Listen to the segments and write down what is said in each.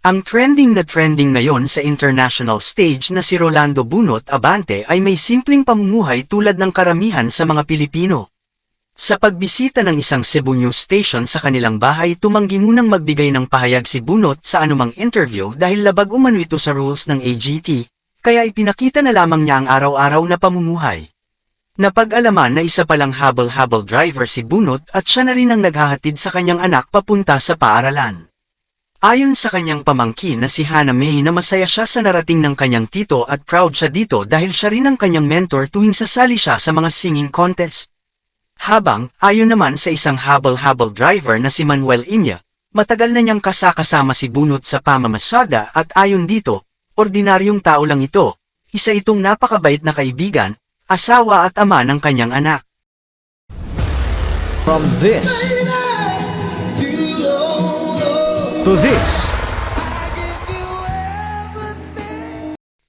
Ang trending na trending ngayon sa international stage na si Rolando Bunot Abante ay may simpleng pamumuhay tulad ng karamihan sa mga Pilipino. Sa pagbisita ng isang Cebu News station sa kanilang bahay tumanggi munang magbigay ng pahayag si Bunot sa anumang interview dahil labag umano ito sa rules ng AGT, kaya ipinakita na lamang niya ang araw-araw na pamumuhay. Napag-alaman na isa palang habal-habal driver si Bunot at siya na rin ang naghahatid sa kanyang anak papunta sa paaralan. Ayon sa kanyang pamangkin na si Hannah May na masaya siya sa narating ng kanyang tito at proud siya dito dahil siya rin ang kanyang mentor tuwing sasali siya sa mga singing contest. Habang, ayon naman sa isang habal-habal driver na si Manuel Imya, matagal na niyang kasakasama si Bunot sa pamamasada at ayon dito, ordinaryong tao lang ito, isa itong napakabait na kaibigan, asawa at ama ng kanyang anak. From this to this.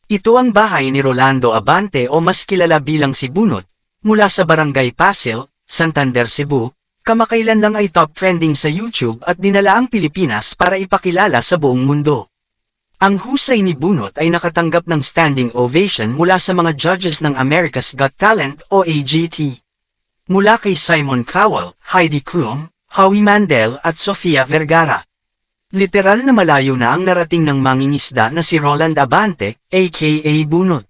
Ito ang bahay ni Rolando Abante o mas kilala bilang si Bunot, mula sa Barangay Pasil, Santander, Cebu, kamakailan lang ay top trending sa YouTube at dinala ang Pilipinas para ipakilala sa buong mundo. Ang husay ni Bunot ay nakatanggap ng standing ovation mula sa mga judges ng America's Got Talent o AGT. Mula kay Simon Cowell, Heidi Klum, Howie Mandel at Sofia Vergara. Literal na malayo na ang narating ng mangingisda na si Roland Abante, aka Bunot.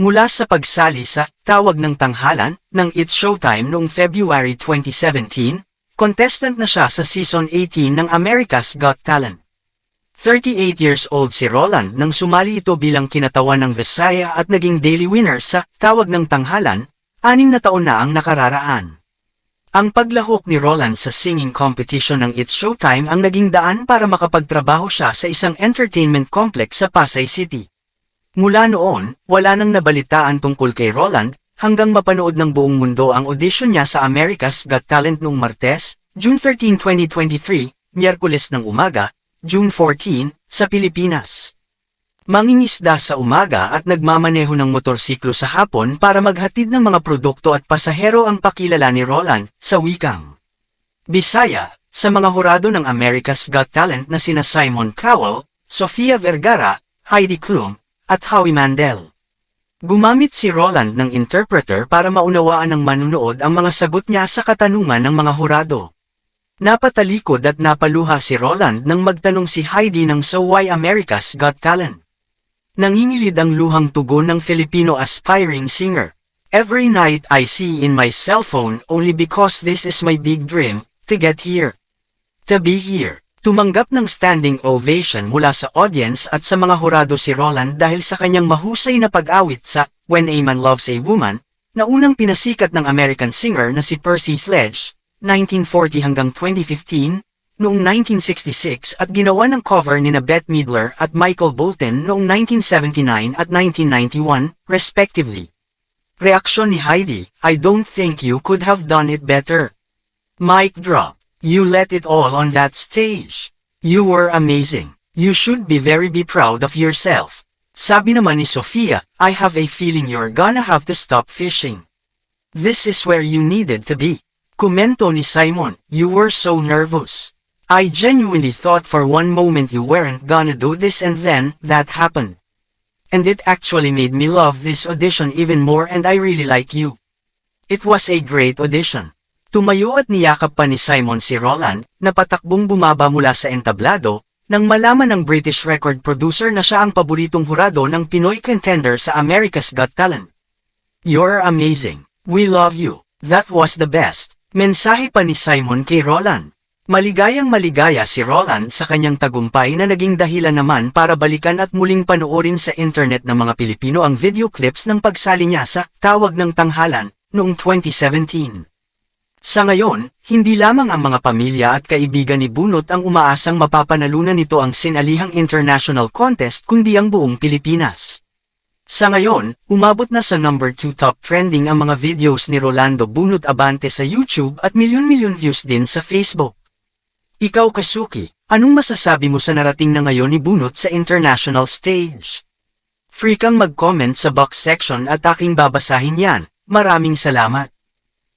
Mula sa pagsali sa Tawag ng Tanghalan ng It's Showtime noong February 2017, contestant na siya sa season 18 ng America's Got Talent. 38 years old si Roland nang sumali ito bilang kinatawan ng Visaya at naging daily winner sa Tawag ng Tanghalan, anim na taon na ang nakararaan. Ang paglahok ni Roland sa singing competition ng It's Showtime ang naging daan para makapagtrabaho siya sa isang entertainment complex sa Pasay City. Mula noon, wala nang nabalitaan tungkol kay Roland, hanggang mapanood ng buong mundo ang audition niya sa America's Got Talent noong Martes, June 13, 2023, Miyerkules ng umaga, June 14, sa Pilipinas. Mangingisda sa umaga at nagmamaneho ng motorsiklo sa hapon para maghatid ng mga produkto at pasahero ang pakilala ni Roland sa wikang. Bisaya, sa mga hurado ng America's Got Talent na sina Simon Cowell, Sofia Vergara, Heidi Klum, at Howie Mandel. Gumamit si Roland ng interpreter para maunawaan ng manunood ang mga sagot niya sa katanungan ng mga hurado. Napatalikod at napaluha si Roland nang magtanong si Heidi ng So Why America's Got Talent. Nangingilid ang luhang tugon ng Filipino aspiring singer. Every night I see in my cell phone only because this is my big dream, to get here. To be here. Tumanggap ng standing ovation mula sa audience at sa mga hurado si Roland dahil sa kanyang mahusay na pag-awit sa When a Man Loves a Woman, na unang pinasikat ng American singer na si Percy Sledge, 1940 hanggang 2015, noong 1966 at ginawa ng cover ni na Bette Midler at Michael Bolton noong 1979 at 1991, respectively. Reaksyon ni Heidi, I don't think you could have done it better. Mic drop. You let it all on that stage. You were amazing. You should be very be proud of yourself. Sabi naman ni Sofia, I have a feeling you're gonna have to stop fishing. This is where you needed to be. Komento ni Simon, you were so nervous. I genuinely thought for one moment you weren't gonna do this and then, that happened. And it actually made me love this audition even more and I really like you. It was a great audition. Tumayo at niyakap pa ni Simon si Roland, na patakbong bumaba mula sa entablado, nang malaman ng British record producer na siya ang paboritong hurado ng Pinoy contender sa America's Got Talent. You're amazing. We love you. That was the best. Mensahe pa ni Simon kay Roland. Maligayang maligaya si Roland sa kanyang tagumpay na naging dahilan naman para balikan at muling panoorin sa internet ng mga Pilipino ang video clips ng pagsali niya sa Tawag ng Tanghalan noong 2017. Sa ngayon, hindi lamang ang mga pamilya at kaibigan ni Bunot ang umaasang mapapanalunan nito ang sinalihang international contest kundi ang buong Pilipinas. Sa ngayon, umabot na sa number 2 top trending ang mga videos ni Rolando Bunot Abante sa YouTube at milyon-milyon views din sa Facebook. Ikaw Kasuki, anong masasabi mo sa narating na ngayon ni Bunot sa international stage? Free kang mag-comment sa box section at aking babasahin yan. Maraming salamat.